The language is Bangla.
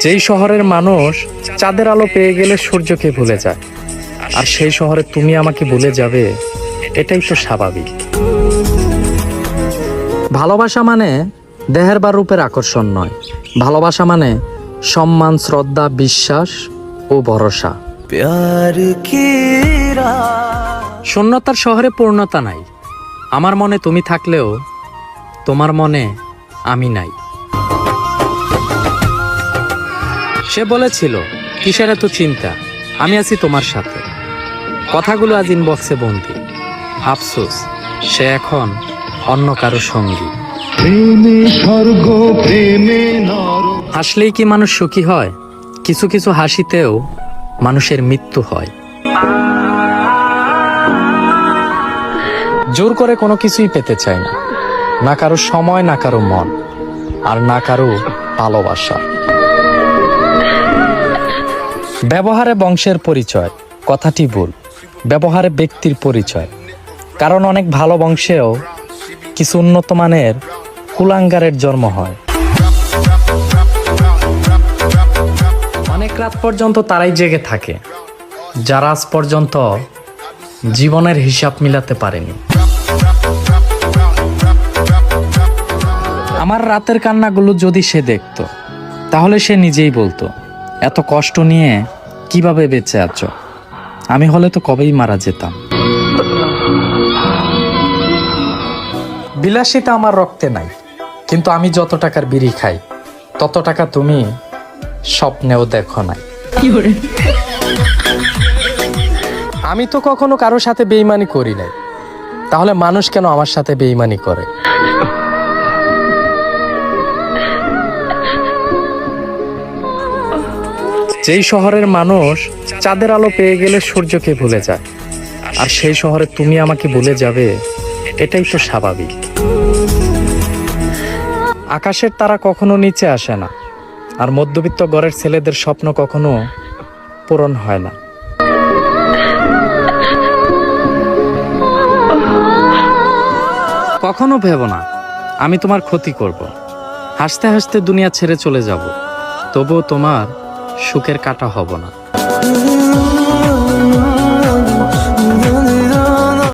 যেই শহরের মানুষ চাঁদের আলো পেয়ে গেলে সূর্যকে ভুলে যায় আর সেই শহরে তুমি আমাকে ভুলে যাবে এটাই তো স্বাভাবিক। ভালোবাসা মানে দেহের বা রূপের আকর্ষণ নয়। ভালোবাসা মানে সম্মান শ্রদ্ধা বিশ্বাস ও ভরসা। শূন্যতার শহরে পূর্ণতা নাই। আমার মনে তুমি থাকলেও তোমার মনে আমি নাই। সে বলেছিল কিসের এত চিন্তা? আমি আছি তোমার সাথে। কথাগুলো আজ ইনবক্সে বন্দি। আফসোস সে এখন অন্য কারও সঙ্গী। হাসলেই কি মানুষ সুখী হয়? কিছু কিছু হাসিতেও মানুষের মৃত্যু হয়। জোর করে কোনো কিছুই পেতে চায় না। না কারও সময় না কারও মন। আর না কারও ভালোবাসা। ব্যবহারে বংশের পরিচয়, কথাটি ভুল। ব্যবহারে ব্যক্তির পরিচয়। কারণ অনেক ভালো বংশেও কিছু উন্নত মানের কুলাঙ্গারের জন্ম হয়। অনেক রাত পর্যন্ত তারাই জেগে থাকে, যারা আজ পর্যন্ত জীবনের হিসাব মিলাতে পারেনি। আমার রাতের কান্নাগুলো যদি সে দেখতো, তাহলে সে নিজেই বলতো এত কষ্ট নিয়ে কীভাবে বেঁচে আছো? আমি হলে তো কবেই মারা যেতাম। বিলাসিতা আমার রক্তে নাই কিন্তু আমি যত টাকার বিড়ি খাই তত টাকা তুমি স্বপ্নেও দেখো নাই। আমি তো কখনো কারও সাথে বেইমানি করি নাই তাহলে মানুষ কেন আমার সাথে বেইমানি করে? যেই শহরের মানুষ চাঁদের আলো পেয়ে গেলে সূর্যকে ভুলে যায়, আর সেই শহরে তুমি আমাকে ভুলে যাবে, এটাই তো স্বাভাবিক। আকাশের তারা কখনো নিচে আসে না, আর মধ্যবিত্ত ঘরের ছেলেদের স্বপ্ন কখনো পূরণ হয় না। কখনো ভেবো না, আমি তোমার ক্ষতি করব। হাসতে হাসতে দুনিয়া ছেড়ে চলে যাব, তবুও তোমার সুখের কাটা হব না।